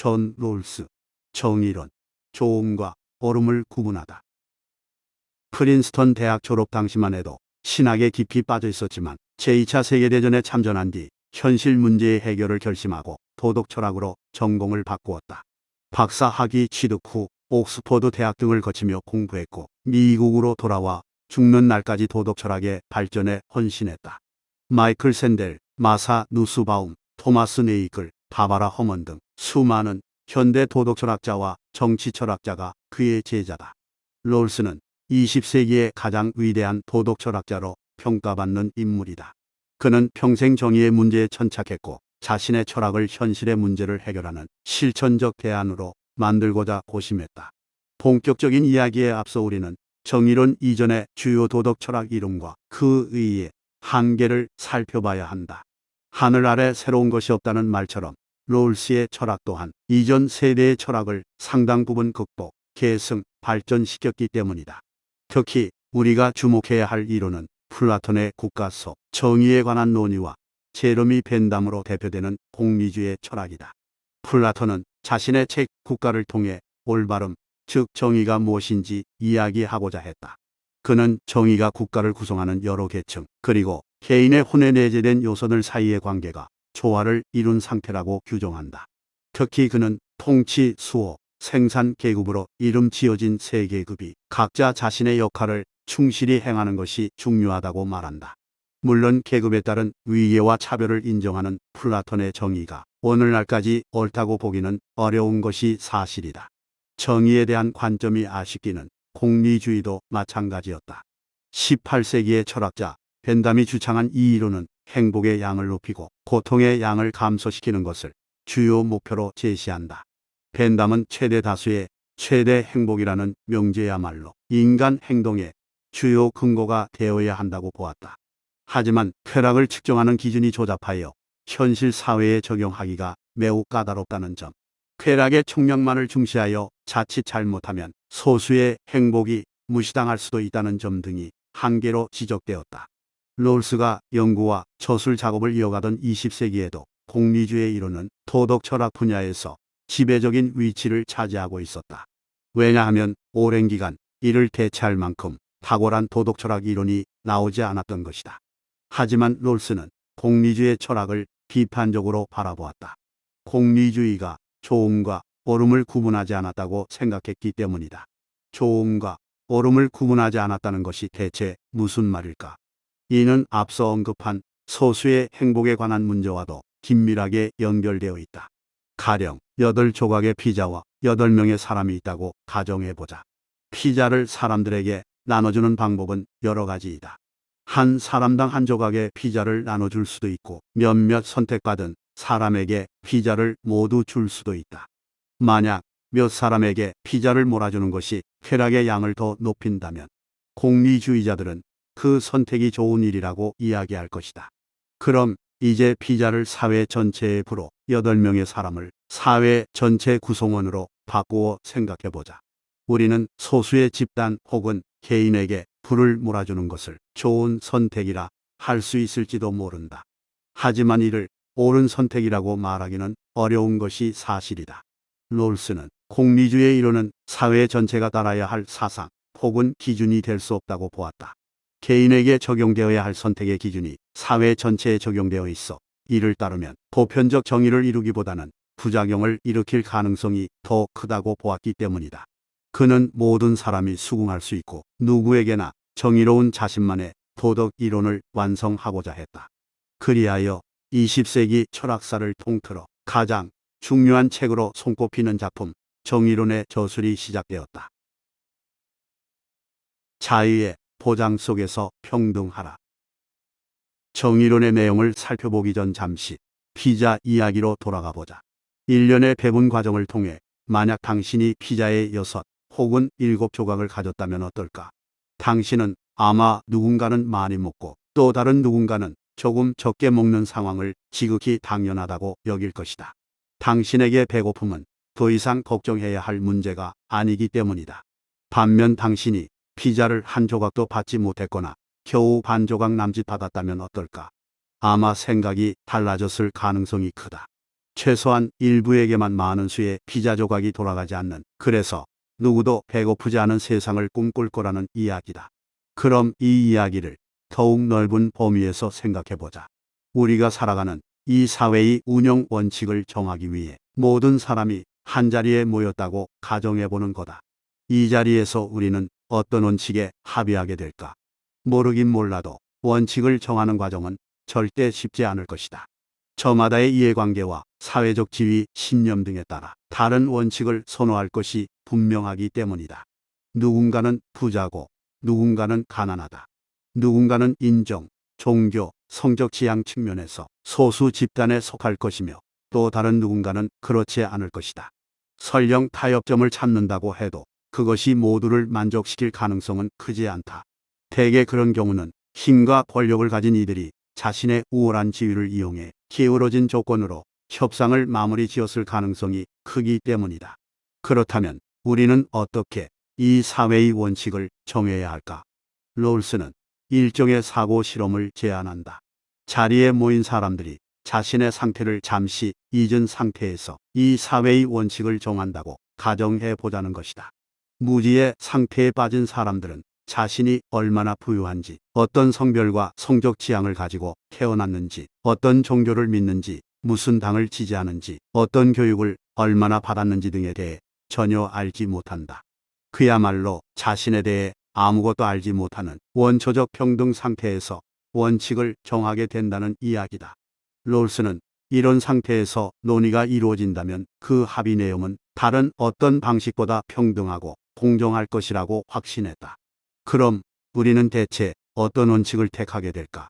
존 롤스, 정의론, 조음과 얼음을 구분하다. 프린스턴 대학 졸업 당시만 해도 신학에 깊이 빠져 있었지만 제2차 세계대전에 참전한 뒤 현실 문제의 해결을 결심하고 도덕 철학으로 전공을 바꾸었다. 박사 학위 취득 후 옥스퍼드 대학 등을 거치며 공부했고 미국으로 돌아와 죽는 날까지 도덕 철학의 발전에 헌신했다. 마이클 샌델, 마사 누스바움, 토마스 네이글, 바바라 허먼 등 수많은 현대 도덕 철학자와 정치 철학자가 그의 제자다. 롤스는 20세기의 가장 위대한 도덕 철학자로 평가받는 인물이다. 그는 평생 정의의 문제에 천착했고 자신의 철학을 현실의 문제를 해결하는 실천적 대안으로 만들고자 고심했다. 본격적인 이야기에 앞서 우리는 정의론 이전의 주요 도덕 철학 이론과 그 의의 한계를 살펴봐야 한다. 하늘 아래 새로운 것이 없다는 말처럼 롤스의 철학 또한 이전 세대의 철학을 상당 부분 극복, 계승, 발전시켰기 때문이다. 특히 우리가 주목해야 할 이론은 플라톤의 국가 속, 정의에 관한 논의와 제르미 벤담으로 대표되는 공리주의 철학이다. 플라톤은 자신의 책 국가를 통해 올바름, 즉 정의가 무엇인지 이야기하고자 했다. 그는 정의가 국가를 구성하는 여러 계층, 그리고 개인의 혼에 내재된 요소들 사이의 관계가 조화를 이룬 상태라고 규정한다. 특히 그는 통치, 수호, 생산 계급으로 이름 지어진 세 계급이 각자 자신의 역할을 충실히 행하는 것이 중요하다고 말한다. 물론 계급에 따른 위계와 차별을 인정하는 플라톤의 정의가 오늘날까지 옳다고 보기는 어려운 것이 사실이다. 정의에 대한 관점이 아쉽기는 공리주의도 마찬가지였다. 18세기의 철학자 벤담이 주창한 이 이론은 행복의 양을 높이고 고통의 양을 감소시키는 것을 주요 목표로 제시한다. 벤담은 최대 다수의 최대 행복이라는 명제야말로 인간 행동의 주요 근거가 되어야 한다고 보았다. 하지만 쾌락을 측정하는 기준이 조잡하여 현실 사회에 적용하기가 매우 까다롭다는 점. 쾌락의 총량만을 중시하여 자칫 잘못하면 소수의 행복이 무시당할 수도 있다는 점 등이 한계로 지적되었다. 롤스가 연구와 저술 작업을 이어가던 20세기에도 공리주의 이론은 도덕 철학 분야에서 지배적인 위치를 차지하고 있었다. 왜냐하면 오랜 기간 이를 대체할 만큼 탁월한 도덕 철학 이론이 나오지 않았던 것이다. 하지만 롤스는 공리주의 철학을 비판적으로 바라보았다. 공리주의가 좋음과 옳음을 구분하지 않았다고 생각했기 때문이다. 좋음과 옳음을 구분하지 않았다는 것이 대체 무슨 말일까? 이는 앞서 언급한 소수의 행복에 관한 문제와도 긴밀하게 연결되어 있다. 가령 여덟 조각의 피자와 여덟 명의 사람이 있다고 가정해보자. 피자를 사람들에게 나눠주는 방법은 여러 가지이다. 한 사람당 한 조각의 피자를 나눠줄 수도 있고 몇몇 선택받은 사람에게 피자를 모두 줄 수도 있다. 만약 몇 사람에게 피자를 몰아주는 것이 쾌락의 양을 더 높인다면 공리주의자들은 그 선택이 좋은 일이라고 이야기할 것이다. 그럼 이제 피자를 사회 전체에 불어 8명의 사람을 사회 전체 구성원으로 바꾸어 생각해보자. 우리는 소수의 집단 혹은 개인에게 불을 몰아주는 것을 좋은 선택이라 할 수 있을지도 모른다. 하지만 이를 옳은 선택이라고 말하기는 어려운 것이 사실이다. 롤스는 공리주의 이론은 사회 전체가 따라야 할 사상 혹은 기준이 될 수 없다고 보았다. 개인에게 적용되어야 할 선택의 기준이 사회 전체에 적용되어 있어 이를 따르면 보편적 정의를 이루기보다는 부작용을 일으킬 가능성이 더 크다고 보았기 때문이다. 그는 모든 사람이 수긍할 수 있고 누구에게나 정의로운 자신만의 도덕 이론을 완성하고자 했다. 그리하여 20세기 철학사를 통틀어 가장 중요한 책으로 손꼽히는 작품 정의론의 저술이 시작되었다. 자유의 보장 속에서 평등하라. 정의론의 내용을 살펴보기 전 잠시 피자 이야기로 돌아가 보자. 일련의 배분 과정을 통해 만약 당신이 피자의 여섯 혹은 일곱 조각을 가졌다면 어떨까? 당신은 아마 누군가는 많이 먹고 또 다른 누군가는 조금 적게 먹는 상황을 지극히 당연하다고 여길 것이다. 당신에게 배고픔은 더 이상 걱정해야 할 문제가 아니기 때문이다. 반면 당신이 피자를 한 조각도 받지 못했거나 겨우 반 조각 남짓 받았다면 어떨까? 아마 생각이 달라졌을 가능성이 크다. 최소한 일부에게만 많은 수의 피자 조각이 돌아가지 않는 그래서 누구도 배고프지 않은 세상을 꿈꿀 거라는 이야기다. 그럼 이 이야기를 더욱 넓은 범위에서 생각해 보자. 우리가 살아가는 이 사회의 운영 원칙을 정하기 위해 모든 사람이 한 자리에 모였다고 가정해 보는 거다. 이 자리에서 우리는 어떤 원칙에 합의하게 될까? 모르긴 몰라도 원칙을 정하는 과정은 절대 쉽지 않을 것이다. 저마다의 이해관계와 사회적 지위, 신념 등에 따라 다른 원칙을 선호할 것이 분명하기 때문이다. 누군가는 부자고 누군가는 가난하다. 누군가는 인정, 종교, 성적 지향 측면에서 소수 집단에 속할 것이며 또 다른 누군가는 그렇지 않을 것이다. 설령 타협점을 찾는다고 해도 그것이 모두를 만족시킬 가능성은 크지 않다. 대개 그런 경우는 힘과 권력을 가진 이들이 자신의 우월한 지위를 이용해 기울어진 조건으로 협상을 마무리 지었을 가능성이 크기 때문이다. 그렇다면 우리는 어떻게 이 사회의 원칙을 정해야 할까? 롤스는 일종의 사고 실험을 제안한다. 자리에 모인 사람들이 자신의 상태를 잠시 잊은 상태에서 이 사회의 원칙을 정한다고 가정해 보자는 것이다. 무지의 상태에 빠진 사람들은 자신이 얼마나 부유한지, 어떤 성별과 성적 지향을 가지고 태어났는지, 어떤 종교를 믿는지, 무슨 당을 지지하는지, 어떤 교육을 얼마나 받았는지 등에 대해 전혀 알지 못한다. 그야말로 자신에 대해 아무것도 알지 못하는 원초적 평등 상태에서 원칙을 정하게 된다는 이야기다. 롤스는 이런 상태에서 논의가 이루어진다면 그 합의 내용은 다른 어떤 방식보다 평등하고 공정할 것이라고 확신했다. 그럼 우리는 대체 어떤 원칙을 택하게 될까?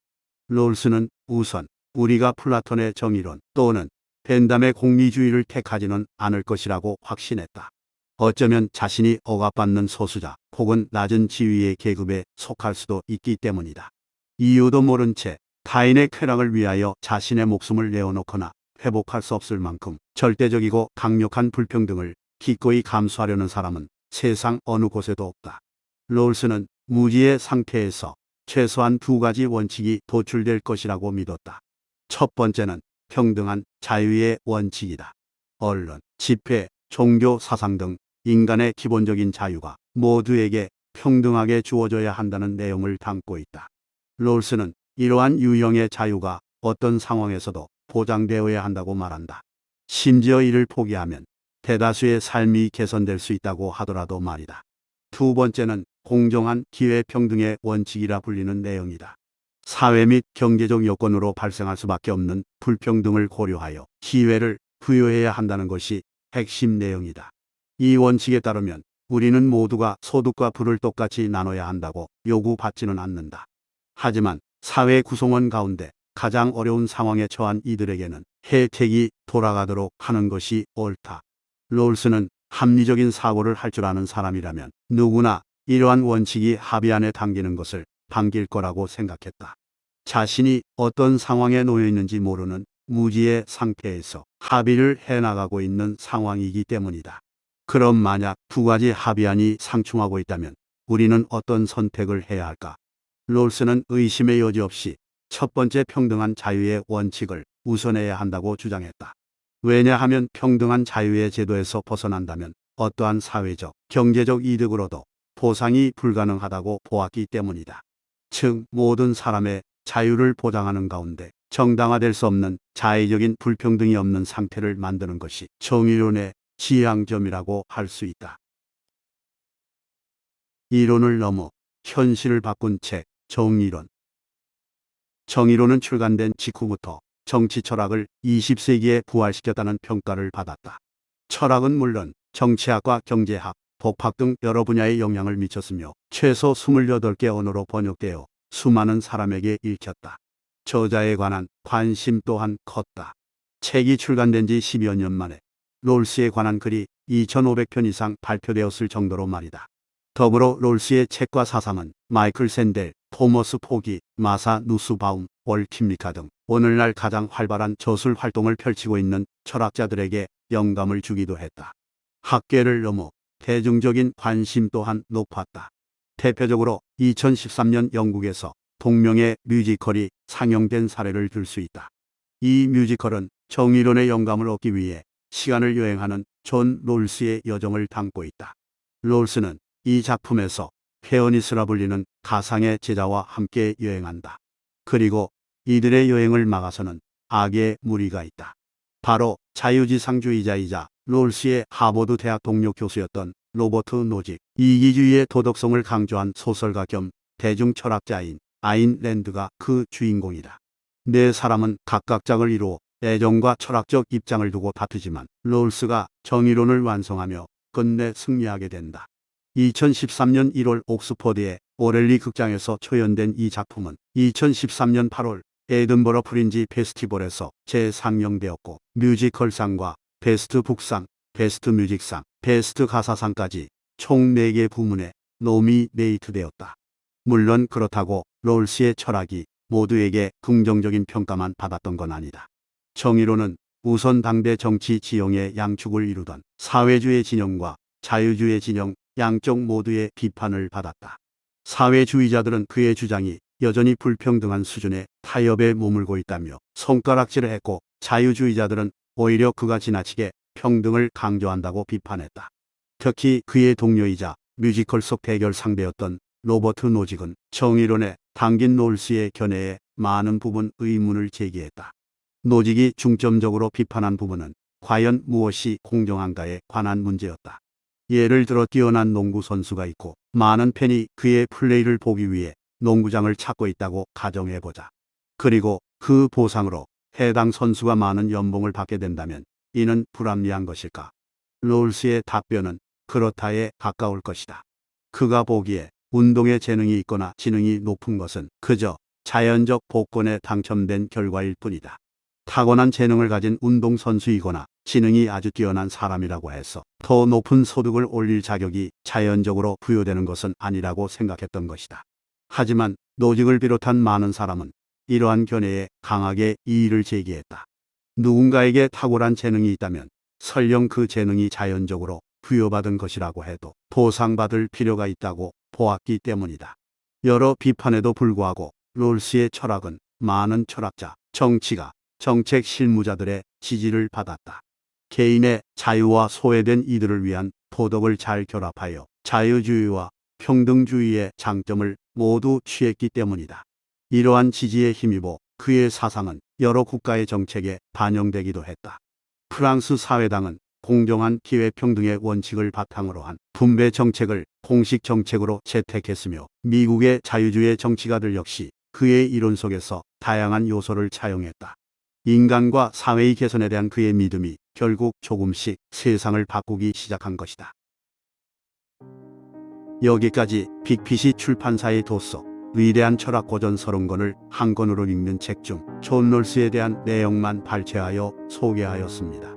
롤스는 우선 우리가 플라톤의 정의론 또는 벤담의 공리주의를 택하지는 않을 것이라고 확신했다. 어쩌면 자신이 억압받는 소수자 혹은 낮은 지위의 계급에 속할 수도 있기 때문이다. 이유도 모른 채 타인의 쾌락을 위하여 자신의 목숨을 내어놓거나 회복할 수 없을 만큼 절대적이고 강력한 불평등을 기꺼이 감수하려는 사람은 세상 어느 곳에도 없다. 롤스는 무지의 상태에서 최소한 두 가지 원칙이 도출될 것이라고 믿었다. 첫 번째는 평등한 자유의 원칙이다. 언론, 집회, 종교 사상 등 인간의 기본적인 자유가 모두에게 평등하게 주어져야 한다는 내용을 담고 있다. 롤스는 이러한 유형의 자유가 어떤 상황에서도 보장되어야 한다고 말한다. 심지어 이를 포기하면 대다수의 삶이 개선될 수 있다고 하더라도 말이다. 두 번째는 공정한 기회평등의 원칙이라 불리는 내용이다. 사회 및 경제적 요건으로 발생할 수밖에 없는 불평등을 고려하여 기회를 부여해야 한다는 것이 핵심 내용이다. 이 원칙에 따르면 우리는 모두가 소득과 부를 똑같이 나눠야 한다고 요구받지는 않는다. 하지만 사회 구성원 가운데 가장 어려운 상황에 처한 이들에게는 혜택이 돌아가도록 하는 것이 옳다. 롤스는 합리적인 사고를 할 줄 아는 사람이라면 누구나 이러한 원칙이 합의 안에 담기는 것을 반길 거라고 생각했다. 자신이 어떤 상황에 놓여 있는지 모르는 무지의 상태에서 합의를 해나가고 있는 상황이기 때문이다. 그럼 만약 두 가지 합의안이 상충하고 있다면 우리는 어떤 선택을 해야 할까? 롤스는 의심의 여지 없이 첫 번째 평등한 자유의 원칙을 우선해야 한다고 주장했다. 왜냐하면 평등한 자유의 제도에서 벗어난다면 어떠한 사회적, 경제적 이득으로도 보상이 불가능하다고 보았기 때문이다. 즉, 모든 사람의 자유를 보장하는 가운데 정당화될 수 없는 자의적인 불평등이 없는 상태를 만드는 것이 정의론의 지향점이라고 할 수 있다. 이론을 넘어 현실을 바꾼 책 정의론 정의론은 출간된 직후부터 정치 철학을 20세기에 부활시켰다는 평가를 받았다. 철학은 물론 정치학과 경제학, 법학 등 여러 분야에 영향을 미쳤으며 최소 28개 언어로 번역되어 수많은 사람에게 읽혔다. 저자에 관한 관심 또한 컸다. 책이 출간된 지 10여 년 만에 롤스에 관한 글이 2,500편 이상 발표되었을 정도로 말이다. 더불어 롤스의 책과 사상은 마이클 샌델, 토머스 포기, 마사 누스바움, 월킴리카 등 오늘날 가장 활발한 저술 활동을 펼치고 있는 철학자들에게 영감을 주기도 했다. 학계를 넘어 대중적인 관심 또한 높았다. 대표적으로 2013년 영국에서 동명의 뮤지컬이 상영된 사례를 들 수 있다. 이 뮤지컬은 정의론의 영감을 얻기 위해 시간을 여행하는 존 롤스의 여정을 담고 있다. 롤스는 이 작품에서 페어니스라 불리는 가상의 제자와 함께 여행한다. 그리고 이들의 여행을 막아서는 악의 무리가 있다. 바로 자유지상주의자이자 롤스의 하버드 대학 동료 교수였던 로버트 노직, 이기주의의 도덕성을 강조한 소설가 겸 대중철학자인 아인 랜드가 그 주인공이다. 네 사람은 각각 짝을 이루어 애정과 철학적 입장을 두고 다투지만 롤스가 정의론을 완성하며 끝내 승리하게 된다. 2013년 1월 옥스퍼드의 오렐리 극장에서 초연된 이 작품은 2013년 8월 에든버러 프린지 페스티벌에서 재상영되었고 뮤지컬상과 베스트 북상, 베스트 뮤직상, 베스트 가사상까지 총 4개 부문에 노미네이트되었다. 물론 그렇다고 롤스의 철학이 모두에게 긍정적인 평가만 받았던 건 아니다. 정의로는 우선 당대 정치 지형의 양축을 이루던 사회주의 진영과 자유주의 진영 양쪽 모두의 비판을 받았다. 사회주의자들은 그의 주장이 여전히 불평등한 수준의 타협에 머물고 있다며 손가락질을 했고 자유주의자들은 오히려 그가 지나치게 평등을 강조한다고 비판했다. 특히 그의 동료이자 뮤지컬 속 대결 상대였던 로버트 노직은 정의론에 당긴 롤스의 견해에 많은 부분 의문을 제기했다. 노직이 중점적으로 비판한 부분은 과연 무엇이 공정한가에 관한 문제였다. 예를 들어 뛰어난 농구 선수가 있고 많은 팬이 그의 플레이를 보기 위해 농구장을 찾고 있다고 가정해보자. 그리고 그 보상으로 해당 선수가 많은 연봉을 받게 된다면 이는 불합리한 것일까? 롤스의 답변은 그렇다에 가까울 것이다. 그가 보기에 운동에 재능이 있거나 지능이 높은 것은 그저 자연적 복권에 당첨된 결과일 뿐이다. 타고난 재능을 가진 운동선수이거나 지능이 아주 뛰어난 사람이라고 해서 더 높은 소득을 올릴 자격이 자연적으로 부여되는 것은 아니라고 생각했던 것이다. 하지만 노직을 비롯한 많은 사람은 이러한 견해에 강하게 이의를 제기했다. 누군가에게 탁월한 재능이 있다면 설령 그 재능이 자연적으로 부여받은 것이라고 해도 보상받을 필요가 있다고 보았기 때문이다. 여러 비판에도 불구하고 롤스의 철학은 많은 철학자, 정치가, 정책 실무자들의 지지를 받았다. 개인의 자유와 소외된 이들을 위한 도덕을 잘 결합하여 자유주의와 평등주의의 장점을 모두 취했기 때문이다. 이러한 지지에 힘입어 그의 사상은 여러 국가의 정책에 반영되기도 했다. 프랑스 사회당은 공정한 기회평등의 원칙을 바탕으로 한 분배 정책을 공식 정책으로 채택했으며 미국의 자유주의 정치가들 역시 그의 이론 속에서 다양한 요소를 차용했다. 인간과 사회의 개선에 대한 그의 믿음이 결국 조금씩 세상을 바꾸기 시작한 것이다. 여기까지 빅피시 출판사의 도서 위대한 철학 고전 서른 권을 한 권으로 읽는 책 중 존 롤스에 대한 내용만 발췌하여 소개하였습니다.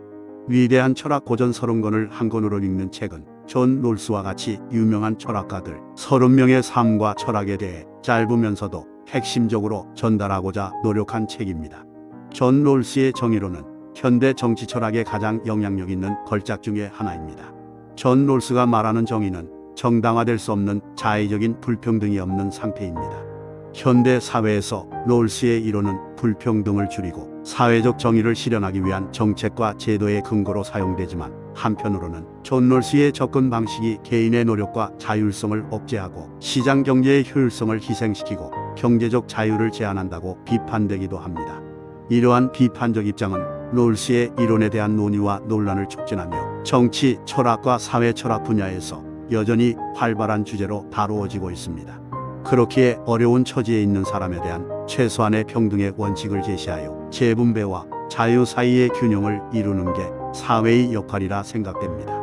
위대한 철학 고전 서른 권을 한 권으로 읽는 책은 존 롤스와 같이 유명한 철학가들 서른 명의 삶과 철학에 대해 짧으면서도 핵심적으로 전달하고자 노력한 책입니다. 존 롤스의 정의로는 현대 정치 철학에 가장 영향력 있는 걸작 중의 하나입니다. 존 롤스가 말하는 정의는 정당화될 수 없는 자의적인 불평등이 없는 상태입니다. 현대 사회에서 롤스의 이론은 불평등을 줄이고 사회적 정의를 실현하기 위한 정책과 제도의 근거로 사용되지만 한편으로는 존 롤스의 접근 방식이 개인의 노력과 자율성을 억제하고 시장 경제의 효율성을 희생시키고 경제적 자유를 제한한다고 비판되기도 합니다. 이러한 비판적 입장은 롤스의 이론에 대한 논의와 논란을 촉진하며 정치, 철학과 사회 철학 분야에서 여전히 활발한 주제로 다루어지고 있습니다. 그렇기에 어려운 처지에 있는 사람에 대한 최소한의 평등의 원칙을 제시하여 재분배와 자유 사이의 균형을 이루는 게 사회의 역할이라 생각됩니다.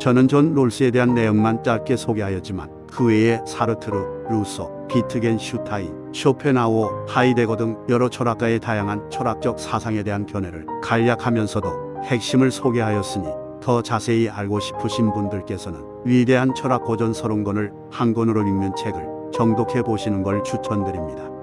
저는 존 롤스에 대한 내용만 짧게 소개하였지만 그 외에 사르트르, 루소, 비트겐 슈타인, 쇼펜하우어, 하이데거 등 여러 철학가의 다양한 철학적 사상에 대한 견해를 간략하면서도 핵심을 소개하였으니 더 자세히 알고 싶으신 분들께서는 위대한 철학 고전 서론 권을 한 권으로 읽는 책을 정독해 보시는 걸 추천드립니다.